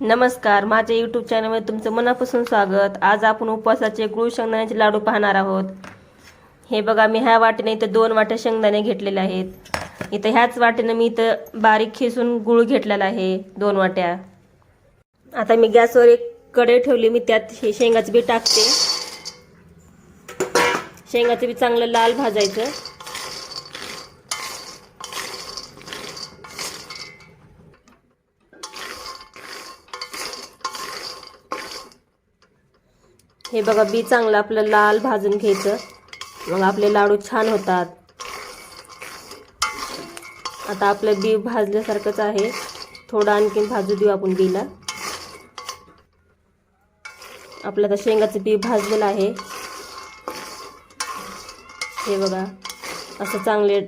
नमस्कार माझ्या यूट्यूब चॅनलमध्ये तुमचं मनापासून स्वागत. आज आपण उपवासाचे गुळ शेंगदाण्याचे लाडू पाहणार आहोत. हे बघा मी ह्या वाटेने इथं दोन वाट्या शेंगदाणे घेतलेले आहेत. इथं ह्याच वाटेनं मी इथं बारीक खिसून गुळ घेतलेला आहे दोन वाट्या. आता मी गॅसवर एक कढई ठेवली मी त्यात हे शेंगाचं बी टाकते. शेंगाचं बी चांगलं लाल भाजायचं. हे बघा बी चांगलं आपलं लाल भाजून घ्यायचं. मग आपले लाडू छान होतात. आता आपलं बी भाजल्यासारखंच आहे. थोडं आणखीन भाजू देऊ आपण बीला आपलं आता शेंगाचं बी भाजलेलं आहे. हे बघा असं चांगले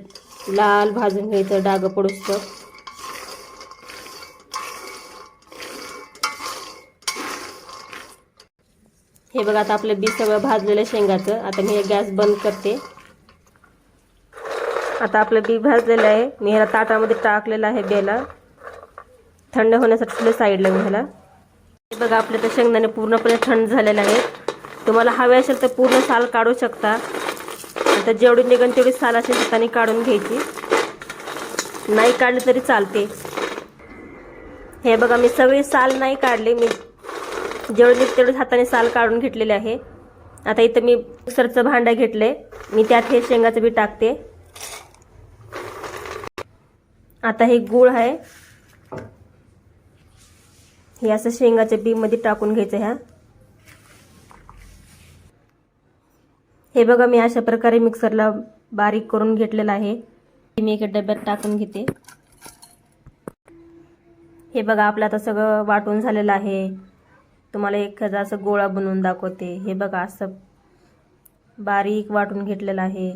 लाल भाजून घ्यायचं डागं पडूस हे बघा आता आपलं बी सगळं भाजलेलं शेंगाचं. आता मी हे गॅस बंद करते. आता आपलं बी भाजलेलं आहे. मी ह्याला ताटामध्ये टाकलेलं आहे बेला. थंड होण्यासाठी ठेवलं साईडला मी ह्याला. हे बघा आपले तर शेंगदाणे पूर्णपणे थंड झालेले आहेत. तुम्हाला हवे असेल तर पूर्ण साल काढू शकता. आता जेवढी निघन तेवढी साल असेल हाताने काढून घ्यायची. नाही काढली तरी चालते. हे बघा मी सगळी साल नाही काढली. मी जेवढे निघते तेवढे हाताने साल काढून घेतलेले आहे आता इथं मी मिक्सरचं भांडं घेतले मी त्यात हे शेंगाचं बी टाकते. आता हे गूळ आहे. हे असं शेंगाच्या बीमध्ये टाकून घ्यायचं ह्या. हे बघा मी अशा प्रकारे मिक्सरला बारीक करून घेतलेलं आहे. मी एका डब्यात टाकून घेते. हे बघा आपलं आता सगळं वाटून झालेलं आहे. तुम्हाला एखादा असं गोळा बनवून दाखवते. हे बघा असं बारीक वाटून घेतलेलं आहे.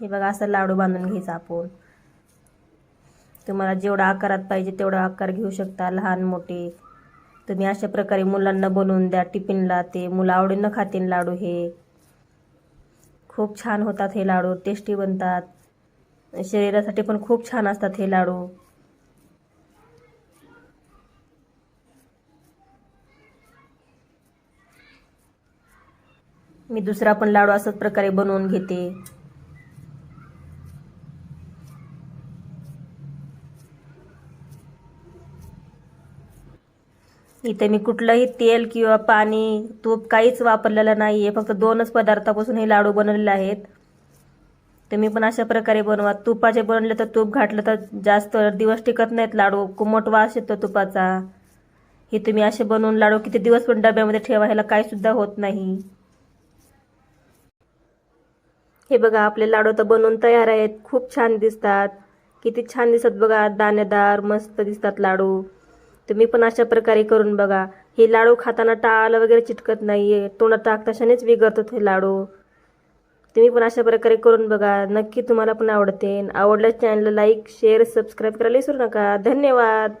हे बघा असं लाडू बांधून घ्यायचा आपण. तुम्हाला जेवढा आकारात पाहिजे तेवढा आकार घेऊ शकता लहान मोठे. तुम्ही अशा प्रकारे मुलांना बनवून द्या टिफिनला. ते मुलं आवडीनं खातील लाडू हे. खूप छान होतात हे लाडू टेस्टी बनतात. शरीरासाठी पण खूप छान असतात हे लाडू. मी दुसरा पण लाडू असाच प्रकारे बनवून घेते. इथे मी कुठलंही तेल किंवा पाणी तूप काहीच वापरलेलं नाही आहे फक्त दोनच पदार्थापासून हे लाडू बनवलेले आहेत. तुम्ही पण अशा प्रकारे बनवा. तुपाचे बनवले तर तूप घातलं तर जास्त दिवस टिकत नाहीत लाडू. कुमट वास येतो तुपाचा. हे तुम्ही असे बनवून लाडू किती दिवस पण डब्यामध्ये ठेवा ह्याला काहीसुद्धा होत नाही. हे बघा आपले लाडू तर बनवून तयार आहेत. खूप छान दिसतात. किती छान दिसतात बघा दाणेदार मस्त दिसतात लाडू. तुम्ही पण अशा प्रकारे करून बघा. हे लाडू खाताना टाळ वगैरे चिटकत नाहीये. तोंडात टाकताशानेच विगरतात हे लाडू. तुम्ही पण अशा प्रकारे करून बघा. नक्की तुम्हाला पण आवडते. आवडल्यास चॅनलला लाईक शेअर सबस्क्राईब करायला विसरू नका. धन्यवाद!